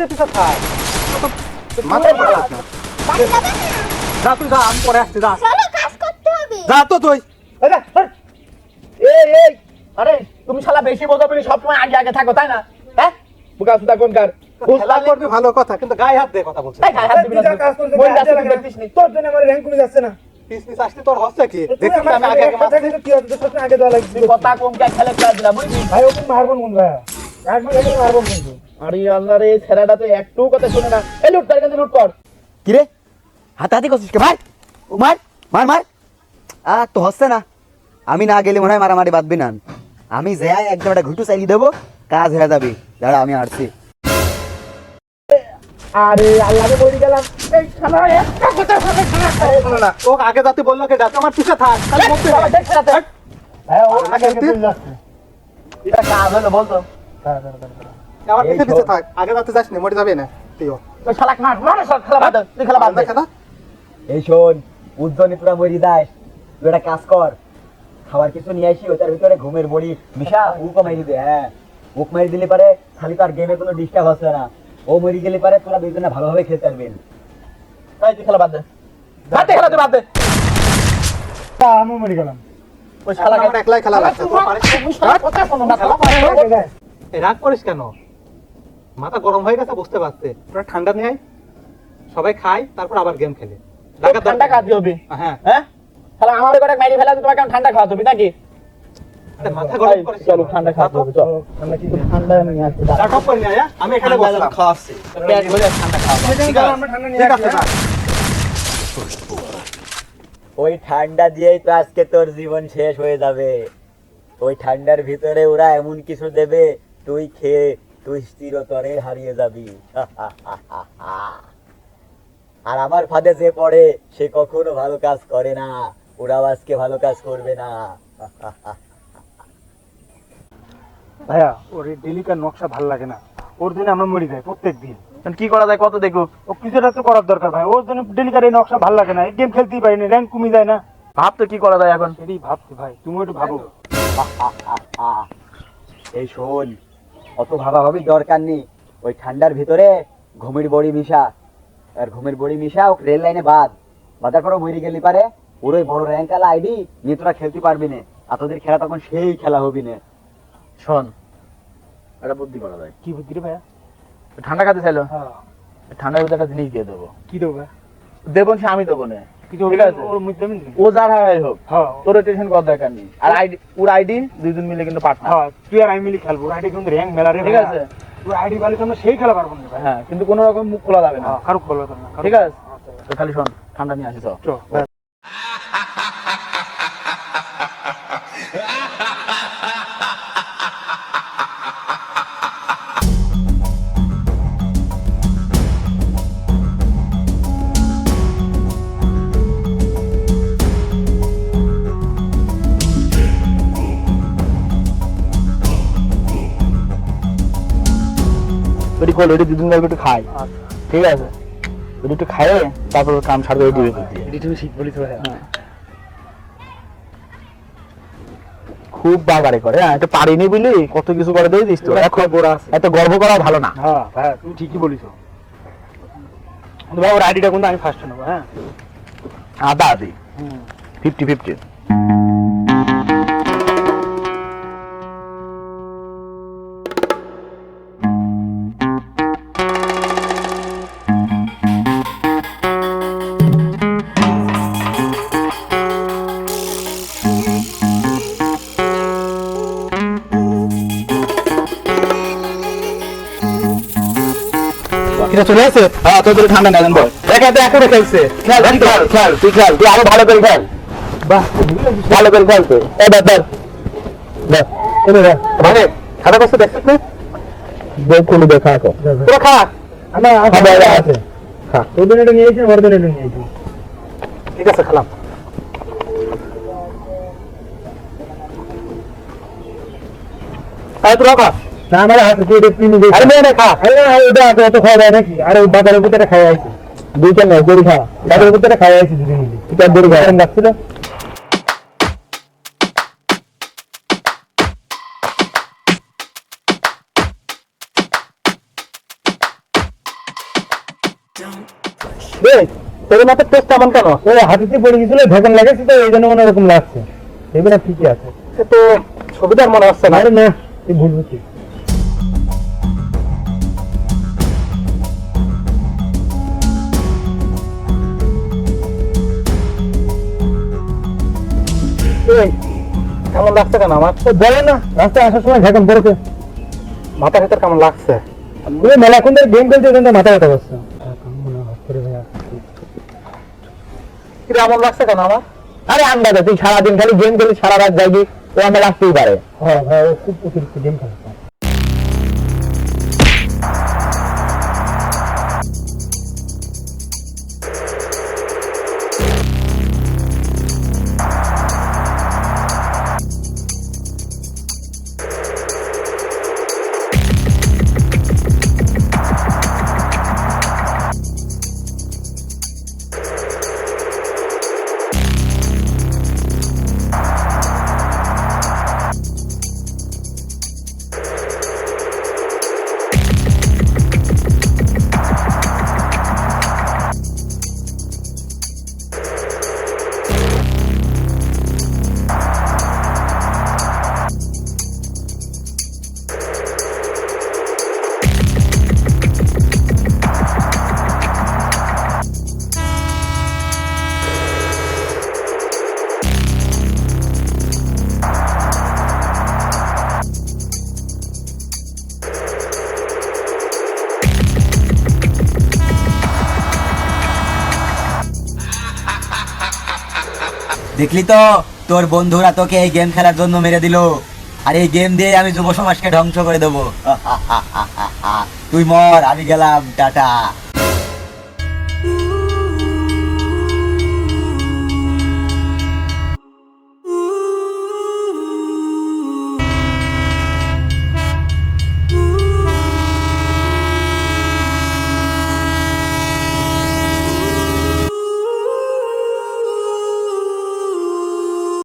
পিছে পিছে থাক মাথায় পড়ে লাগ না। বাড়ি যাবে না যা তুই যা আমি পরে আসছি যা। চলো কাজ করতে হবে। যা তো তুই। এই এই, এই, এই, আরে তুমি শালা বেশি বোঝো বলে সবসময় আগে আগে থাকো তাই না? হ্যাঁ? বুকা সুদা কোনকার খেলা করবি ভালো কথা কিন্তু গায়ে হাত দিয়ে কথা বলছিস। এই গায়ে হাত দিবি না। তোর জন্য আমার র্যাঙ্ক কমে যাচ্ছে না। তোর হচ্ছে কি? দেখছিস আমি আগে আগে কথা কিন্তু কি হচ্ছে? আগে দেওয়া লাগছে কথা কম খেলে খেলা দিলাম বুঝলি? ভাই ওকে মারবো কোন ভাই মারবো কিন্তু আরে আল্লাহ রে ছেড়াটা তো একটু কথা শুনে না। এই লুট কর কিন্তু লুট কর। কিরে হাতাহাতি করছিস কে? মার! ও মার! মার মার! আ তো হচ্ছে না। আমি না গেলে মনে হয় মারামারি বাঁধবি না। আমি যাই একদম একটা ঘুটু চালিয়ে দেবো কাজ হয়ে যাবে। দাঁড়া আমি আসছি। আরে আল্লাহকে বলি গেলাম। এই শালা একটা কথা শুনে শালা না। ও আগে যাতে বলল কে ডাক আমার পিছে থাক শালা দেখ হ্যাঁ ও আগে আগে এটা কাজ হলো বলতো। আমার এই পিছে পিছে থাক আগে যাতে যাস না মরে যাবে না তুইও ওই শালা মার মার সব খেলা বাদ তুই খেলা বাদ দে। এই শোন মরি দাস তুই একটা কাজ কর খাবার কিছু নিয়ে আসি ওটার ভিতরে ঘুমের বড়ি মিশা উক মারি দে হ্যাঁ। উক মারি দিলে পারে খালি তার গেমে কোনো ডিস্টার্ব হচ্ছে না। ও মরি গেলে পারে তোরা দুজনে ভালোভাবে খেলতে পারবেন। এই তুই খেলা বাদ দে। বাদ দে খেলা তুই বাদ দে। আমি মরে গেলাম। ওই আমার একলাই খেলা লাগছে তোর রাগ করিস কেন? মাথা গরম হয়ে গেছে বুঝতে পারছে পুরো ঠান্ডা নিয়ে। সবাই খায় তারপর আবার গেম খেলে। ঠান্ডা কাজ হবে। হ্যাঁ। হ্যাঁ? তাহলে আমার করে মাইরি ফেলা তোমাকে কেমন ঠান্ডা খাওয়াতে হবে নাকি? মাথা গরম করিস চলো ঠান্ডা খাওয়াতে হবে চল। আমরা কি ঠান্ডা নিয়ে আসছি। যা টপ করে নিয়ে হ্যাঁ? আমি এখানে বসলাম। খাওয়াচ্ছি। পেট ভরে ঠান্ডা খাওয়াবো ঠিক আছে, আমরা ঠান্ডা নিয়ে আসছি, হ্যাঁ? ওই ঠান্ডা দিয়েই তো আজকে তোর জীবন শেষ হয়ে যাবে। ওই ঠান্ডার ভিতরে ওরা এমন কিছু দেবে তুই খেয়ে তুই স্থিরতরে হারিয়ে যাবি। আর আমার ফাঁদে যে পড়ে সে কখনো ভালো কাজ করে না। ওরাও আজকে ভালো কাজ করবে না। ভাইয়া ওর এই ডেলিকার নকশা ভালো লাগে না। ওর জন্য আমরা মরি যাই প্রত্যেক দিন। কি করা যায় কত দেখো ও কিছুটা তো করার দরকার ভাই। ওর জন্য ডেলিকার এই নকশা ভালো লাগে না। এই গেম খেলতেই পারি না র্যাঙ্ক কমে যায় না। ভাব তো কি করা যায় এখন? সেটাই ভাবছি ভাই। তুমি একটু ভাবো। এই শোন অত ভাবাভাবির দরকার নেই। ওই ঠান্ডার ভিতরে ঘুমের বড়ি মিশা। আর ঘুমের বড়ি মিশা ও রেল লাইনে বাদ বাজার করো মরি গেলি পারে। ওর ওই বড় র্যাঙ্ক আলা আইডি নিয়ে তোরা খেলতে পারবি না। আর তোদের খেলা তখন সেই খেলা হবি না। শোন। একটা বুদ্ধি করা যায়। কি বুদ্ধি রে ভাইয়া? ঠান্ডা খাতে চাইলো? হ্যাঁ। ঠান্ডার ভিতরে একটা জিনিস দিয়ে দেবো। কি দেবো দেবো সে আমি দেবো না। ও যার হয় হোক। তোর টেনশন করার দরকার নেই? আর আইডি ওর আইডি দুইজন মিলে কিন্তু পার্টনার হ্যাঁ তুই আর আমি মিলে খেলব। আইডি কিন্তু র্যাঙ্ক মেলা ঠিক আছে। ওর আইডি বালি আমরা সেই খেলা পারব না হ্যাঁ কিন্তু কোনো রকম মুখ খোলা যাবে না। ঠিক আছে? খালি শোন ঠান্ডা নিয়ে আসিস খোল ওটি দুদিন একটু খাই। ঠিক আছে? ওটি একটু খাইয়ে তারপর কাম ছাড়বে ওই ডিবে দিয়ে তুমি ঠিক বলিস ভাইয়া। খুব বাগারে করে হ্যাঁ এটা পারিনি বুঝলি কত কিছু করে দিয়ে দিস তো এত এত গর্ব করা ভালো না। হ্যাঁ ভাইয়া তুমি ঠিকই বলিস ভাই ওর আইডিটা কিন্তু আমি ফার্স্ট নেব হ্যাঁ। আদা আদি। ফিফটি ফিফটি এটা চলে আসে হ্যাঁ তোদের ঠান্ডা না বল। দেখ এত একা খেলছে। খেল খেল খেল তুই খেল তুই আরও ভালো করে খেল। বাহ ভালো করে খেল তুই। এই ধর ধর। এনে ধর মানে খারাপ অবস্থা দেখছিস না? দেখ কোন দেখা কো তোরা খা। আমার আছে খা তোদের এটা নিয়ে এসেছি ওর এটা নিয়ে এসেছি ঠিক আছে খেলাম। আরে তোরা খা। না আমার হাতে দিয়ে এটা পিনি আরে নে নে খা। আরে না এটা এত এত খাওয়া যায় নাকি? আরে বাজারের ভিতরে খাওয়া আইছি দুই নয় দড়ি খা বাজারের ভিতরে খাওয়া আইছি দুদিন মিলে এটা দড়ি খা রাখছিল এই তোর মাথার টেস্ট এমন কেন? ওই হাতিতে পড়ে গেছিল লাগাইছে তো এই জন্য মনে ওরকম লাগছে। এবারে ঠিকই আছে। তো ছবিটার মনে হচ্ছে না। আরে না তুই ভুল বুঝছিস কেমন লাগছে কেন আমার? তো বলে না রাস্তায় আসার সময় পড়েছে। মাথা ভেতর কেমন লাগছে? তুমি মেলা এখন গেম খেলতে কিন্তু মাথা ব্যথা করছে। মনে হচ্ছে রে ভাইয়া কি রে, এমন লাগছে কেন আমার? আরে আন্দাজে তুই সারাদিন খালি গেম খেলি সারা রাত যাইবি ও আমার আসতেই পারে। হ্যাঁ হ্যাঁ ও খুব অতিরিক্ত গেম খেলছে দেখলি তো? তোর বন্ধুরা তোকে এই গেম খেলার জন্য মেরে দিল। আর এই গেম দিয়ে আমি যুব সমাজকে ধ্বংস করে দেবো। তুই মর, আমি গেলাম, টাটা।